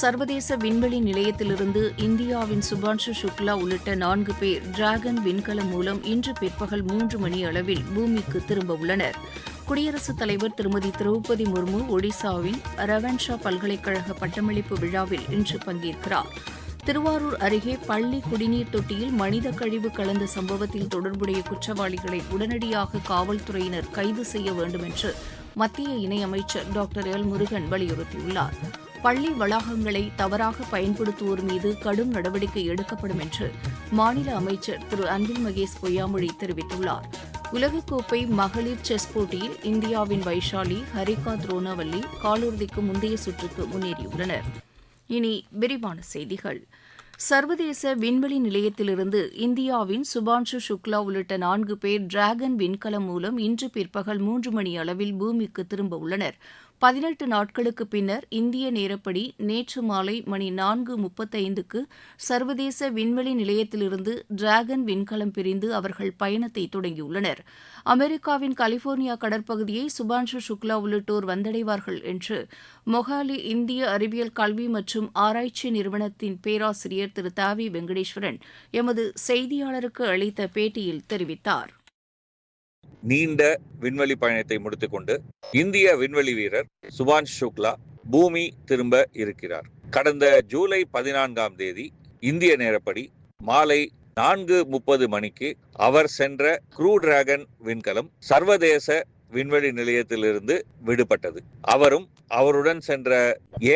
சர்வதேச விண்வெளி நிலையத்திலிருந்து இந்தியாவின் சுபான்ஷு சுக்லா உள்ளிட்ட நான்கு பேர் டிராகன் விண்கலம் மூலம் இன்று பிற்பகல் மூன்று மணி அளவில் பூமிக்கு திரும்ப உள்ளனர். குடியரசுத் தலைவர் திருமதி திரௌபதி முர்மு ஒடிசாவின் ரவன்ஷா பல்கலைக்கழக பட்டமளிப்பு விழாவில் இன்று பங்கேற்கிறார். திருவாரூர் அருகே பள்ளி குடிநீர் தொட்டியில் மனித கழிவு கலந்த சம்பவத்தில் தொடர்புடைய குற்றவாளிகளை உடனடியாக காவல்துறையினர் கைது செய்ய வேண்டும் என்று மத்திய இணையமைச்சர் டாக்டர் எல் முருகன் வலியுறுத்தியுள்ளார். பள்ளி வளாகங்களை தவறாக பயன்படுத்துவோர் மீது கடும் நடவடிக்கை எடுக்கப்படும் என்று மாநில அமைச்சர் திரு அன்பில் மகேஷ் பொய்யாமொழி தெரிவித்துள்ளார். உலகக்கோப்பை மகளிர் செஸ் போட்டியில் இந்தியாவின் வைஷாலி ஹரிகா துரோனாவல்லி காலிறுதிக்கு முந்தைய சுற்றுக்கு முன்னேறியுள்ளனர். இனி விரிவான செய்திகள். சர்வதேச விண்வெளி நிலையத்திலிருந்து இந்தியாவின் சுபான்ஷு சுக்லா உள்ளிட்ட நான்கு பேர் டிராகன் விண்கலம் மூலம் இன்று பிற்பகல் மூன்று மணி அளவில் பூமிக்கு திரும்ப உள்ளனர். பதினெட்டு நாட்களுக்கு பின்னர் இந்திய நேரப்படி நேற்று மாலை மணி நான்கு முப்பத்தைந்துக்கு சர்வதேச விண்வெளி நிலையத்திலிருந்து டிராகன் விண்கலம் பிரிந்து அவர்கள் பயணத்தை தொடங்கியுள்ளனர். அமெரிக்காவின் கலிபோர்னியா கடற்பகுதியை சுபான்ஷு சுக்லா உள்ளிட்டோர் வந்தடைவார்கள் என்று மொஹாலி இந்திய அறிவியல் கல்வி மற்றும் ஆராய்ச்சி நிறுவனத்தின் பேராசிரியர் திரு தாவி வெங்கடேஸ்வரன் எமது செய்தியாளருக்கு அளித்த பேட்டியில் தெரிவித்தார். நீண்ட விண்வெளி பயணத்தை முடித்துக்கொண்டு இந்திய விண்வெளி வீரர் சுபான்ஷ் சுக்லா பூமி திரும்ப இருக்கிறார். கடந்த ஜூலை பதினான்காம் தேதி இந்திய நேரப்படி மாலை நான்கு முப்பது மணிக்கு அவர் சென்ற க்ரூ டிராகன் விண்கலம் சர்வதேச விண்வெளி நிலையத்திலிருந்து விடுபட்டது. அவரும் அவருடன் சென்ற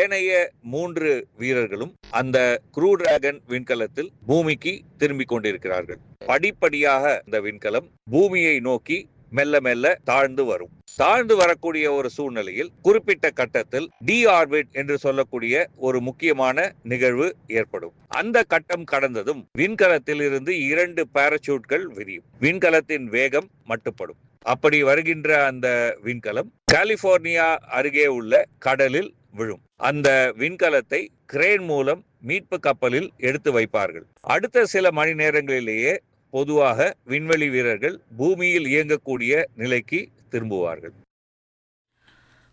ஏனைய மூன்று வீரர்களும் அந்த க்ரூ டிராகன் விண்கலத்தில் பூமிக்கு திரும்பிக் கொண்டிருக்கிறார்கள். படிப்படியாக இந்த விண்கலம் பூமியை நோக்கி மெல்ல மெல்ல தாழ்ந்து வரும். தாழ்ந்து வரக்கூடிய ஒரு சூழ்நிலையில் குறிப்பிட்ட கட்டத்தில் டி ஆர்பிட் என்று சொல்லக்கூடிய ஒரு முக்கியமான நிகழ்வு ஏற்படும். அந்த கட்டம் கடந்ததும் விண்கலத்தில் இருந்து இரண்டு பாராசூட்கள் விரியும். விண்கலத்தின் வேகம் மட்டுப்படும். அப்படி வருகின்ற அந்த விண்கலம் கலிபோர்னியா அருகே உள்ள கடலில் விழும். அந்த விண்கலத்தை கிரேன் மூலம் மீட்பு கப்பலில் எடுத்து வைப்பார்கள். அடுத்த சில மணி நேரங்களிலேயே பொதுவாக விண்வெளி வீரர்கள் பூமியில் இயங்கக்கூடிய நிலைக்கு திரும்புவார்கள்.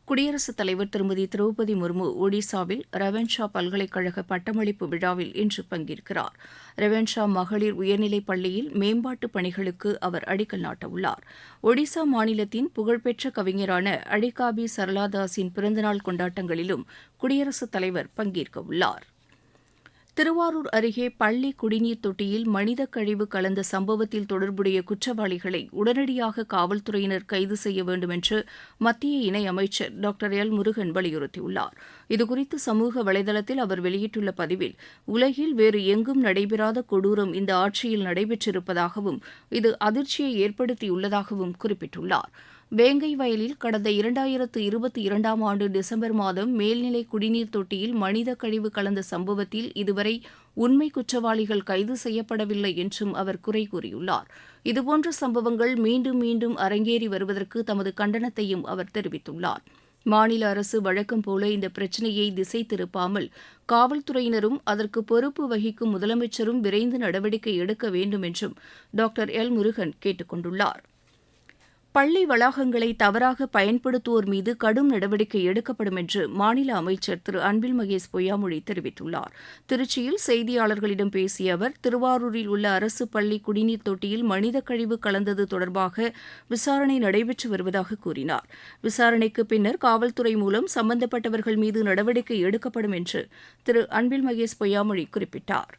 குடியரசுத் தலைவர் திருமதி திரௌபதி முர்மு ஒடிசாவில் ரெவென்ஷா பல்கலைக்கழக பட்டமளிப்பு விழாவில் இன்று பங்கேற்கிறார். ரெவென்ஷா மகளிர் உயர்நிலைப் பள்ளியில் மேம்பாட்டு பணிகளுக்கு அவர் அடிக்கல் நாட்டவுள்ளார். ஒடிசா மாநிலத்தின் புகழ்பெற்ற கவிஞரான அடிகாபி சரளாதாஸின் பிறந்தநாள் கொண்டாட்டங்களிலும் குடியரசுத் தலைவர் பங்கேற்கவுள்ளார். திருவாரூர் அருகே பள்ளி குடிநீர் தொட்டியில் மனித கழிவு கலந்த சம்பவத்தில் தொடர்புடைய குற்றவாளிகளை உடனடியாக காவல்துறையினர் கைது செய்ய வேண்டும் என்று மத்திய இணையமைச்சர் டாக்டர் எல் முருகன் வலியுறுத்தியுள்ளார். இதுகுறித்து சமூக வலைதளத்தில் அவர் வெளியிட்டுள்ள பதிவில் உலகில் வேறு எங்கும் நடைபெறாத கொடூரம் இந்த ஆட்சியில் நடைபெற்றிருப்பதாகவும் இது அதிர்ச்சியை ஏற்படுத்தியுள்ளதாகவும் குறிப்பிட்டுள்ளார். வேங்கை வயலில் கடந்த இரண்டாயிரத்து இருபத்தி இரண்டாம் ஆண்டு டிசம்பர் மாதம் மேல்நிலை குடிநீர் தொட்டியில் மனித கழிவு கலந்த சம்பவத்தில் இதுவரை உண்மை குற்றவாளிகள் கைது செய்யப்படவில்லை என்றும் அவர் குறை கூறியுள்ளார். இதுபோன்ற சம்பவங்கள் மீண்டும் மீண்டும் அரங்கேறி வருவதற்கு தமது கண்டனத்தையும் அவர் தெரிவித்துள்ளார். மாநில அரசு வழக்கம் போல இந்த பிரச்சினையை திசை திருப்பாமல் காவல்துறையினரும் அதற்கு பொறுப்பு வகிக்கும் முதலமைச்சரும் விரைந்து நடவடிக்கை எடுக்க வேண்டும் என்றும் டாக்டர் எல் முருகன் கேட்டுக் கொண்டுள்ளாா் பள்ளி வளாகங்களை தவறாக பயன்படுத்துவோர் மீது கடும் நடவடிக்கை எடுக்கப்படும் என்று மாநில அமைச்சர் திரு அன்பில் மகேஷ் பொய்யாமொழி தெரிவித்துள்ளார். திருச்சியில் செய்தியாளர்களிடம் பேசிய அவர் திருவாரூரில் உள்ள அரசு பள்ளி குடிநீர் தொட்டியில் மனித கழிவு கலந்தது தொடர்பாக விசாரணை நடைபெற்று வருவதாக கூறினார். விசாரணைக்கு பின்னர் காவல்துறை மூலம் சம்பந்தப்பட்டவர்கள் மீது நடவடிக்கை எடுக்கப்படும் என்று திரு அன்பில் மகேஷ் பொய்யாமொழி குறிப்பிட்டார்.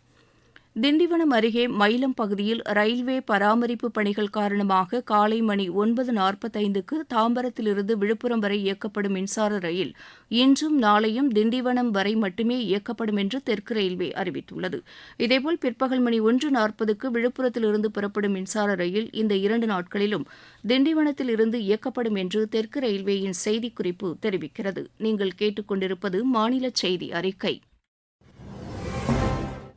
திண்டிவனம் அருகே மயிலம் பகுதியில் ரயில்வே பராமரிப்பு பணிகள் காரணமாக காலை மணி ஒன்பது நாற்பத்தைந்துக்கு தாம்பரத்திலிருந்து விழுப்புரம் வரை இயக்கப்படும் மின்சார ரயில் இன்றும் நாளையும் திண்டிவனம் வரை மட்டுமே இயக்கப்படும் என்று தெற்கு ரயில்வே அறிவித்துள்ளது. இதேபோல் பிற்பகல் மணி ஒன்று நாற்பதுக்கு விழுப்புரத்திலிருந்து புறப்படும் மின்சார ரயில் இந்த இரண்டு நாட்களிலும் திண்டிவனத்தில் இருந்து இயக்கப்படும் என்று தெற்கு ரயில்வேயின் செய்திக்குறிப்பு தெரிவிக்கிறது. நீங்கள் கேட்டுக்கொண்டிருப்பது மாநில செய்தி அறிக்கை.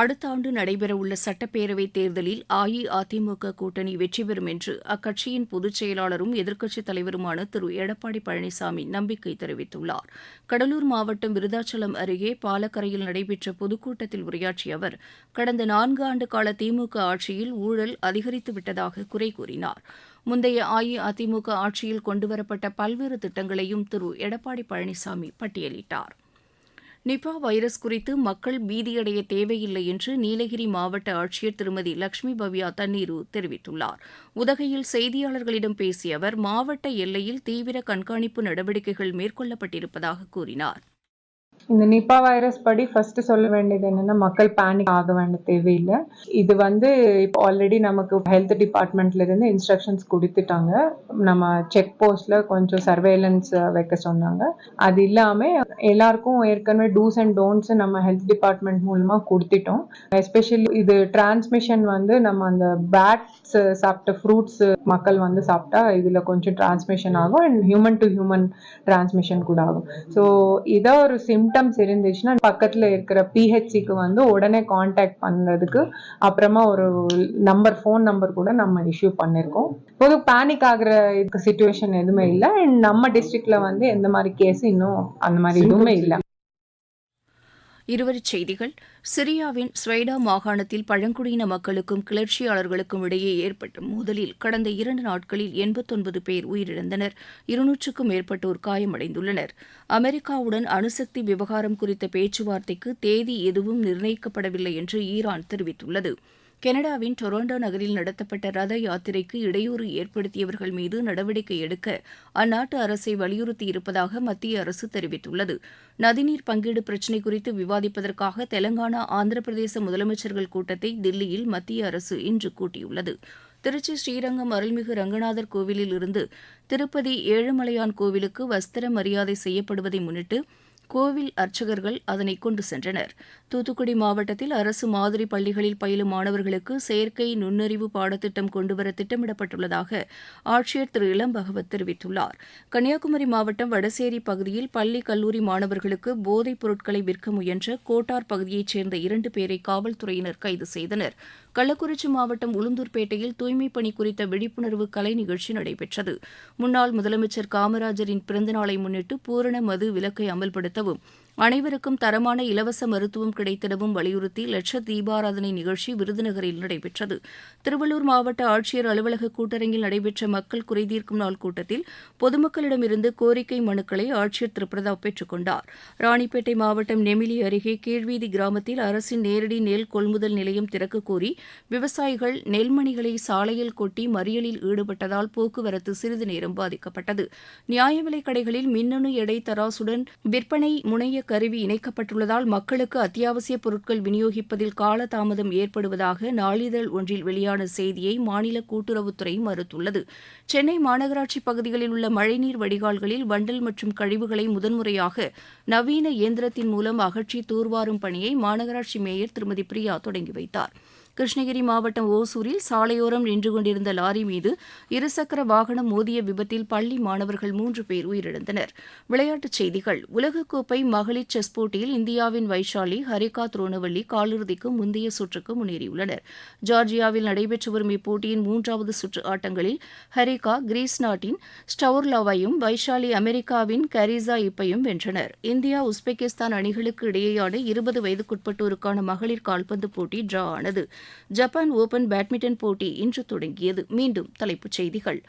அடுத்த ஆண்டு நடைபெறவுள்ள சட்டப்பேரவைத் தேர்தலில் அஇஅதிமுக கூட்டணி வெற்றி பெறும் என்று அக்கட்சியின் பொதுச் செயலாளரும் எதிர்க்கட்சித் தலைவருமான திரு. எடப்பாடி பழனிசாமி நம்பிக்கை தெரிவித்துள்ளார். கடலூர் மாவட்டம் விருதாச்சலம் அருகே பாலக்கரையில் நடைபெற்ற பொதுக்கூட்டத்தில் உரையாற்றிய அவர் கடந்த நான்கு ஆண்டு கால திமுக ஆட்சியில் ஊழல் அதிகரித்து விட்டதாக குறை கூறினார். முந்தைய அஇஅதிமுக ஆட்சியில் கொண்டுவரப்பட்ட பல்வேறு திட்டங்களையும் திரு. எடப்பாடி பழனிசாமி பட்டியலிட்டார். நிபா வைரஸ் குறித்து மக்கள் பீதியடைய தேவையில்லை என்று நீலகிரி மாவட்ட ஆட்சியர் திருமதி லட்சுமி பவ்யா தண்ணீரு தெரிவித்துள்ளார். உதகையில் செய்தியாளர்களிடம் பேசிய அவர் மாவட்ட எல்லையில் தீவிர கண்காணிப்பு நடவடிக்கைகள் மேற்கொள்ளப்பட்டிருப்பதாக கூறினார். இந்த நிப்பா வைரஸ் படி ஃபர்ஸ்ட் சொல்ல வேண்டியது என்னன்னா மக்கள் பேனிக் ஆக வேண்டிய தேவையில்லை. இது வந்து இப்போ ஆல்ரெடி நமக்கு ஹெல்த் டிபார்ட்மெண்ட்ல இருந்து இன்ஸ்ட்ரக்ஷன்ஸ் கொடுத்துட்டாங்க. நம்ம செக் போஸ்ட்ல கொஞ்சம் சர்வேலன்ஸ் வைக்க சொன்னாங்க. அது இல்லாம எல்லாருக்கும் ஏற்கனவே டூஸ் அண்ட் டோன்ட்ஸ் நம்ம ஹெல்த் டிபார்ட்மெண்ட் மூலமா கொடுத்துட்டோம். எஸ்பெஷலி இது டிரான்ஸ்மிஷன் வந்து நம்ம அந்த பேட்ஸ் சாப்பிட்ட ஃப்ரூட்ஸ் மக்கள் வந்து சாப்பிட்டா இதுல கொஞ்சம் டிரான்ஸ்மிஷன் ஆகும் and human to human transmission கூட ஆகும். ஸோ இதை ஒரு சிம்டம்ஸ் இருந்துச்சுன்னா பக்கத்துல இருக்கிற பிஹெச்சிக்கு வந்து உடனே காண்டாக்ட் பண்றதுக்கு அப்புறமா ஒரு நம்பர் ஃபோன் நம்பர் கூட நம்ம இஷ்யூ பண்ணிருக்கோம். பொது பேனிக் ஆகுற சுச்சுவேஷன் எதுவுமே இல்லை. அண்ட் நம்ம டிஸ்ட்ரிக்ட்ல வந்து எந்த மாதிரி கேஸ் இன்னும் அந்த மாதிரி எதுவுமே இல்லை. இருவரிச் செய்திகள். சிரியாவின் ஸ்வைடா மாகாணத்தில் பழங்குடியின மக்களுக்கும் கிளர்ச்சியாளர்களுக்கும் இடையே ஏற்பட்ட மோதலில் கடந்த இரண்டு நாட்களில் எண்பத்தொன்பது பேர் உயிரிழந்தனர். இருநூற்றுக்கும் மேற்பட்டோர் காயமடைந்துள்ளனர். அமெரிக்காவுடன் அணுசக்தி விவகாரம் குறித்த பேச்சுவார்த்தைக்கு தேதி எதுவும் நிர்ணயிக்கப்படவில்லை என்று ஈரான் தெரிவித்துள்ளது. கனடாவின் டொரண்டோ நகரில் நடத்தப்பட்ட ரத யாத்திரைக்கு இடையூறு ஏற்படுத்தியவர்கள் மீது நடவடிக்கை எடுக்க அந்நாட்டு அரசை வலியுறுத்தியிருப்பதாக மத்திய அரசு தெரிவித்துள்ளது. நதிநீர் பங்கீடு பிரச்சினை குறித்து விவாதிப்பதற்காக தெலங்கானா ஆந்திர பிரதேச முதலமைச்சர்கள் கூட்டத்தை தில்லியில் மத்திய அரசு இன்று கூட்டியுள்ளது. திருச்சி ஸ்ரீரங்கம் அருள்மிகு ரங்கநாதர் கோவிலில் இருந்து திருப்பதி ஏழுமலையான் கோவிலுக்கு வஸ்திர மரியாதை செய்யப்படுவதை முன்னிட்டு கோவில் அர்ச்சகர்கள் அதனை கொண்டு சென்றனர். தூத்துக்குடி மாவட்டத்தில் அரசு மாதிரி பள்ளிகளில் பயிலும் மாணவர்களுக்கு செயற்கை நுண்ணறிவு பாடத்திட்டம் கொண்டுவர திட்டமிடப்பட்டுள்ளதாக ஆட்சியர் திரு இளம் பகவத் தெரிவித்துள்ளார். கன்னியாகுமரி மாவட்டம் வடசேரி பகுதியில் பள்ளி கல்லூரி மாணவர்களுக்கு போதைப் பொருட்களை விற்க முயன்ற கோட்டார் பகுதியைச் சேர்ந்த இரண்டு பேரை காவல்துறையினர் கைது செய்தனர். கள்ளக்குறிச்சி மாவட்டம் உளுந்தூர்பேட்டையில் தூய்மைப் பணி குறித்த விழிப்புணர்வு கலை நிகழ்ச்சி நடைபெற்றது. முன்னாள் முதலமைச்சர் காமராஜரின் பிறந்தநாளை முன்னிட்டு பூரண மது விலக்கை அமல்படுத்தவும் அனைவருக்கும் தரமான இலவச மருத்துவம் கிடைத்திடவும் வலியுறுத்தி லட்ச தீபாராதனை நிகழ்ச்சி விருதுநகரில் நடைபெற்றது. திருவள்ளூர் மாவட்ட ஆட்சியர் அலுவலக கூட்டரங்கில் நடைபெற்ற மக்கள் குறைதீர்க்கும் நாள் கூட்டத்தில் பொதுமக்களிடமிருந்து கோரிக்கை மனுக்களை ஆட்சியர் திரு. பிரதாப் பெற்றுக் கொண்டார். ராணிப்பேட்டை மாவட்டம் நெமிலி அருகே கீழ்வீதி கிராமத்தில் அரசின் நேரடி நெல் கொள்முதல் நிலையம் திறக்க கோரி விவசாயிகள் நெல்மணிகளை சாலையில் கொட்டி மறியலில் ஈடுபட்டதால் போக்குவரத்து சிறிது நேரம் பாதிக்கப்பட்டது. நியாய விலைக் கடைகளில் மின்னணு எடை தராசுடன் விற்பனை முனைய கருவி இணைக்கப்பட்டுள்ளதால் மக்களுக்கு அத்தியாவசிய பொருட்கள் விநியோகிப்பதில் காலதாமதம் ஏற்படுவதாக நாளிதழ் ஒன்றில் வெளியான செய்தியை மாநில கூட்டுறவுத்துறை மறுத்துள்ளது. சென்னை மாநகராட்சி பகுதிகளில் உள்ள மழைநீர் வடிகால்களில் வண்டல் மற்றும் கழிவுகளை முதன்முறையாக நவீன இயந்திரத்தின் மூலம் அகற்றி தூர்வாரும் பணியை மாநகராட்சி மேயர் திருமதி பிரியா தொடங்கி வைத்தார். கிருஷ்ணகிரி மாவட்டம் ஓசூரில் சாலையோரம் நின்று கொண்டிருந்த லாரி மீது இருசக்கர வாகனம் மோதிய விபத்தில் பள்ளி மாணவர்கள் மூன்று பேர் உயிரிழந்தனர். விளையாட்டுச் செய்திகள். உலகக்கோப்பை மகளிர் செஸ் போட்டியில் இந்தியாவின் வைஷாலி ஹரிகா துரோணவள்ளி காலிறுதிக்கு முந்தைய சுற்றுக்கு முன்னேறியுள்ளனர். ஜார்ஜியாவில் நடைபெற்று வரும் இப்போட்டியின் மூன்றாவது சுற்று ஆட்டங்களில் ஹரிகா கிரீஸ் நாட்டின் ஸ்டவுர்லாவையும் வைஷாலி அமெரிக்காவின் கரீசா இப்பையும் வென்றனர். இந்தியா உஸ்பெகிஸ்தான் அணிகளுக்கு இடையேயான இருபது வயதுக்குட்பட்டோருக்கான மகளிர் கால்பந்து போட்டி டிரா ஆனது. ஜப்பான் ஓபன் பேட்மிண்டன் போட்டி இன்று தொடங்கியது. மீண்டும் தலைப்புச் செய்திகள்.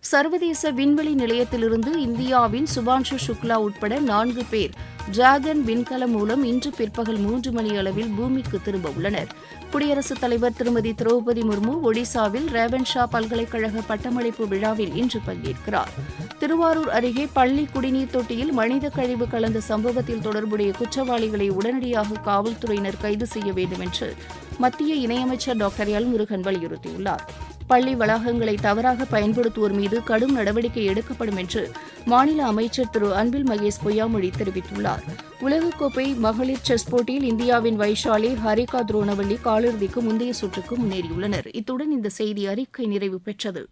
சர்வதேச விண்வெளி நிலையத்திலிருந்து இந்தியாவின் சுபான்ஷு சுக்லா உட்பட நான்கு பேர் டிராகன் விண்கலம் மூலம் இன்று பிற்பகல் மூன்று மணி அளவில் பூமிக்கு திரும்ப உள்ளனர். குடியரசுத் தலைவர் திருமதி திரௌபதி முர்மு ஒடிசாவில் ரேவன்ஷா பல்கலைக்கழக பட்டமளிப்பு விழாவில் இன்று பங்கேற்கிறார். திருவாரூர் அருகே பள்ளி குடிநீர் தொட்டியில் மனித கழிவு கலந்த சம்பவத்தில் தொடர்புடைய குற்றவாளிகளை உடனடியாக காவல்துறையினர் கைது செய்ய வேண்டும் என்று மத்திய இணையமைச்சர் டாக்டர் எல் முருகன் வலியுறுத்தியுள்ளார். பள்ளி வளாகங்களை தவறாக பயன்படுத்துவோர் மீது கடும் நடவடிக்கை எடுக்கப்படும் என்று மாநில அமைச்சர் திரு அன்பில் மகேஷ் பொய்யாமொழி தெரிவித்துள்ளார். உலகக்கோப்பை மகளிர் செஸ் போட்டியில் இந்தியாவின் வைஷாலி ஹரிகா துரோணவல்லி காலிறுதிக்கு முந்தைய சுற்றுக்கு முன்னேறியுள்ளனர். இத்துடன் இந்த செய்தி அறிக்கை நிறைவு பெற்றது.